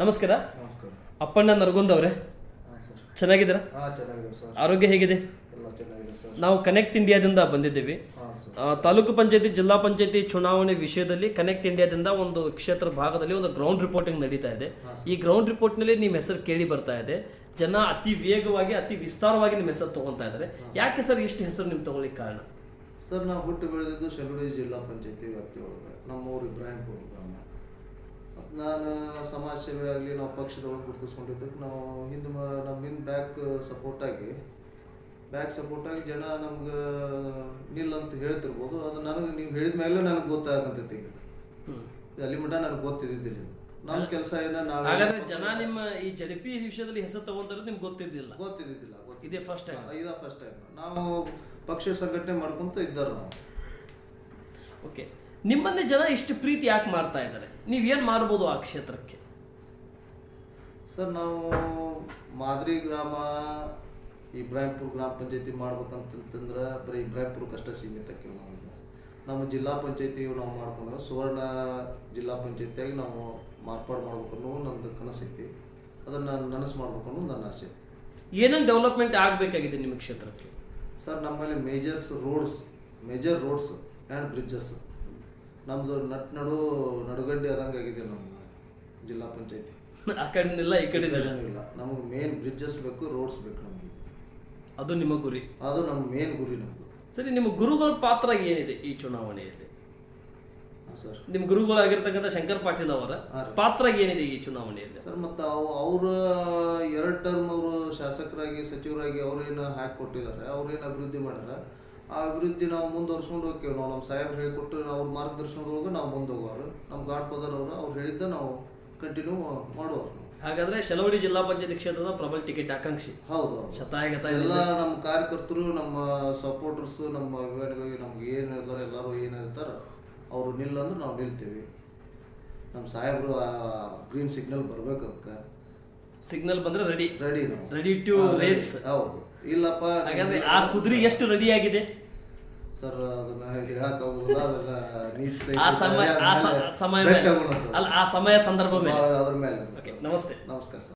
ನಮಸ್ಕಾರ. ನಮಸ್ಕಾರ. ಅಪ್ಪಣ್ಣ ನರಗುಂದ್ ಅವರೇ. ಚೆನ್ನಾಗಿದ್ದೀರಾ? ಆರೋಗ್ಯ ಹೇಗಿದೆ? ನಾವು ಕನೆಕ್ಟ್ ಇಂಡಿಯಾದಿಂದ ಬಂದಿದ್ದೀವಿ. ತಾಲೂಕು ಪಂಚಾಯತಿ ಜಿಲ್ಲಾ ಪಂಚಾಯತಿ ಚುನಾವಣೆ ವಿಷಯದಲ್ಲಿ ಕನೆಕ್ಟ್ ಇಂಡಿಯಾದಿಂದ ಒಂದು ಕ್ಷೇತ್ರ ಭಾಗದಲ್ಲಿ ಒಂದು ಗ್ರೌಂಡ್ ರಿಪೋರ್ಟಿಂಗ್ ನಡೀತಾ ಇದೆ. ಈ ಗ್ರೌಂಡ್ ರಿಪೋರ್ಟ್ನಲ್ಲಿ ನಿಮ್ಮ ಹೆಸರು ಕೇಳಿ ಬರ್ತಾ ಇದೆ. ಜನ ಅತಿ ವೇಗವಾಗಿ ಅತಿ ವಿಸ್ತಾರವಾಗಿ ನಿಮ್ಮ ಹೆಸರು ತಗೊಂತಾ ಇದ್ದಾರೆ. ಯಾಕೆ ಸರ್ ಇಷ್ಟು ಹೆಸರು ನಿಮ್ಗೆ ತಗೊಳ್ಳಿಕ್ಕೆ ಕಾರಣ? ಸರ್ ನಾವು ಹುಟ್ಟು ಬೆಳೆದಿದ್ದು ಶೆಲುಡಿ ಜಿಲ್ಲಾ ಪಂಚಾಯತಿ ವ್ಯಾಪ್ತಿ ಒಳಗೆ. ನಮ್ಮೂರು ಇಬ್ರಾಹಿಂಪುರ ಗ್ರಾಮ. ನಾನು ಸಮಾಜ ಸೇವೆ ಆಗಲಿ ನಾವು ಪಕ್ಷದೊಳಗೆ ಗುರುತಿಸ್ಕೊಂಡಿದ್ದಕ್ಕೆ ನಾವು ಹಿಂದೆ ನಮ್ಮ ಹಿಂದೆ ಬ್ಯಾಕ್ ಸಪೋರ್ಟಾಗಿ ಬ್ಯಾಕ್ ಸಪೋರ್ಟಾಗಿ ಜನ ನಮ್ಗೆ ನಿಲ್ ಅಂತ ಹೇಳ್ತಿರ್ಬೋದು. ಅದು ನನಗೆ ನೀವು ಹೇಳಿದ ಮೇಲೆ ನನಗೆ ಗೊತ್ತಾಗಂತೈತಿ ಈಗ. ಅಲ್ಲಿ ಮಟ್ಟ ನನಗೆ ಗೊತ್ತಿದ್ದಿಲ್ಲ ನಮ್ಮ ಕೆಲಸ ಏನೋ ನಾವು ಜನ ನಿಮ್ಮ ಈ ಜಡಪಿ ವಿಷಯದಲ್ಲಿ ಹೆಸರು ತಗೊಂತಾರೆ ನಿಮ್ಗೆ ಗೊತ್ತಿದ್ದಿಲ್ಲ. ಗೊತ್ತಿದ್ದಿಲ್ಲ ಗೊತ್ತಿದ್ದಿಲ್ಲ ಇದೇ ಫಸ್ಟ್ ಟೈಮ್ ಇದೇ ಫಸ್ಟ್ ಟೈಮ್ ನಾವು ಪಕ್ಷ ಸಂಘಟನೆ ಮಾಡ್ಕೊಂತ ಇದ್ದಾರೆ ನಾವು. ಓಕೆ ನಿಮ್ಮನ್ನೇ ಜನ ಇಷ್ಟು ಪ್ರೀತಿ ಯಾಕೆ ಮಾಡ್ತಾ ಇದ್ದಾರೆ? ನೀವೇನು ಮಾಡ್ಬೋದು ಆ ಕ್ಷೇತ್ರಕ್ಕೆ? ಸರ್ ನಾವು ಮಾದರಿ ಗ್ರಾಮ ಇಬ್ರಾಹಿಂಪುರ ಗ್ರಾಮ ಪಂಚಾಯತಿ ಮಾಡ್ಬೇಕಂತಂದ್ರೆ ಬರೀ ಇಬ್ರಾಹಿಂಪುರಕ್ಕಷ್ಟೇ ಸೀಮಿತಕ್ಕೆ ನಾವು ನಮ್ಮ ಜಿಲ್ಲಾ ಪಂಚಾಯತಿ ನಾವು ಮಾಡ್ಕೊಂಡ್ರೆ ಸುವರ್ಣ ಜಿಲ್ಲಾ ಪಂಚಾಯತಿಯಾಗಿ ನಾವು ಮಾರ್ಪಾಡು ಮಾಡ್ಬೇಕು ಅನ್ನೋ ನಂದು ಕನಸೈತಿ. ಅದನ್ನು ನನಸು ಮಾಡ್ಬೇಕು ಅನ್ನೋದು ನನ್ನ ಆಸೆ. ಏನೇನು ಡೆವಲಪ್ಮೆಂಟ್ ಆಗಬೇಕಾಗಿದೆ ನಿಮ್ಮ ಕ್ಷೇತ್ರಕ್ಕೆ? ಸರ್ ನಮ್ಮಲ್ಲಿ majors roads major roads and bridges ನಮ್ಮದು ನಟ್ ನಡು ನಡುಗಡ್ಡೆ ಆದಂಗೆ ಆಗಿದೆ ನಮ್ಮ ಜಿಲ್ಲಾ ಪಂಚಾಯತಿ. ಆ ಕಡೆಯಿಂದ ಈ ಕಡೆಯಿಂದ ಇಲ್ಲ. ನಮಗೆ ಮೇನ್ ಬ್ರಿಡ್ಜಸ್ ಬೇಕು ರೋಡ್ಸ್ ಬೇಕು ನಮಗೆ. ಅದು ನಿಮ್ಮ ಗುರಿ? ಅದು ನಮ್ಮ ಮೇನ್ ಗುರಿ ನಮ್ಮದು ಸರಿ ನಿಮ್ಮ ಗುರುಗಳ ಪಾತ್ರ ಏನಿದೆ ಈ ಚುನಾವಣೆಯಲ್ಲಿ? ಸರ್. ನಿಮ್ಮ ಗುರುಗಳಾಗಿರ್ತಕ್ಕಂಥ ಶಂಕರ್ ಪಾಟೀಲ್ ಅವರ ಪಾತ್ರ ಏನಿದೆ ಈ ಚುನಾವಣೆಯಲ್ಲಿ? ಸರ್ ಮತ್ತು ಅವು ಅವರು ಎರಡು ಟರ್ಮ್ ಅವರು ಶಾಸಕರಾಗಿ ಸಚಿವರಾಗಿ ಅವ್ರೇನು ಹಾಕಿ ಕೊಟ್ಟಿದ್ದಾರೆ ಅವ್ರೇನು ಅಭಿವೃದ್ಧಿ ಮಾಡ್ಯಾರ ಆ ಅಭಿವೃದ್ಧಿ ನಾವು ಮುಂದುವರ್ಸ್ಕೊಂಡು ಹೋಗ್ತೇವೆ. ನಾವು ನಮ್ಮ ಸಾಹೇಬ್ರು ಹೇಳಿಕೊಟ್ಟು ಅವ್ರ ಮಾರ್ಗದರ್ಶನದೊಳಗೆ ನಾವು ಮುಂದೆ ಹೋಗೋರು. ನಮ್ಮ ಗಾಡ್ ಫಾದರ್ ಅವರು ಅವ್ರು ಹೇಳಿದ್ದ ನಾವು ಕಂಟಿನ್ಯೂ ಮಾಡುವ. ಹಾಗಾದ್ರೆ ಶಲವಡಿ ಜಿಲ್ಲಾ ಪಂಚಾಯತಿ ಕ್ಷೇತ್ರದ ಪ್ರಬಲ ಟಿಕೆಟ್ ಆಕಾಂಕ್ಷಿ. ಹೌದು. ಹೌದು. ಶತಾಯಗತ ಎಲ್ಲ ನಮ್ಮ ಕಾರ್ಯಕರ್ತರು ನಮ್ಮ ಸಪೋರ್ಟರ್ಸ್ ನಮ್ಮ ಅಭಿಮಾನಿಗಳಿಗೆ ನಮ್ಗೆ ಏನು ಇರ್ತಾರೆ ಎಲ್ಲರೂ ಏನು ಇರ್ತಾರೆ ಅವರು ನಿಲ್ಲಂದ್ರೆ ನಾವು ನಿಲ್ತೀವಿ. ನಮ್ಮ ಸಾಹೇಬರು ಗ್ರೀನ್ ಸಿಗ್ನಲ್ ಬರ್ಬೇಕು ಅದಕ್ಕೆ ಸಿಗ್ನಲ್ ಬಂದ್ರೆ ರೆಡಿ ರೆಡಿ ನಾವು. ರೆಡಿ ಟು ರೇಸ್ ಹೌದು. ಇಲ್ಲಪ್ಪ ಹಾಗಾದ್ರೆ ಆ ಕುದುರೆ ಎಷ್ಟು ರೆಡಿ ಆಗಿದೆ? ಸರ್ ಅದನ್ನ ಹೇಳಕ್ ಆಗುದಿಲ್ಲ ಅದನ್ನ ನೀಟ್ ಆ ಸಮಯ ಆ ಸ- ಸಮಯ ಮೇಲೆ- ಅಲ್ಲ ಆ ಸಮಯ ಸಂದರ್ಭ ಮೇಲೆ. ಅದ್ರ ಮೇಲೆ. ಓಕೆ ನಮಸ್ತೆ. ನಮಸ್ಕಾರ ಸರ್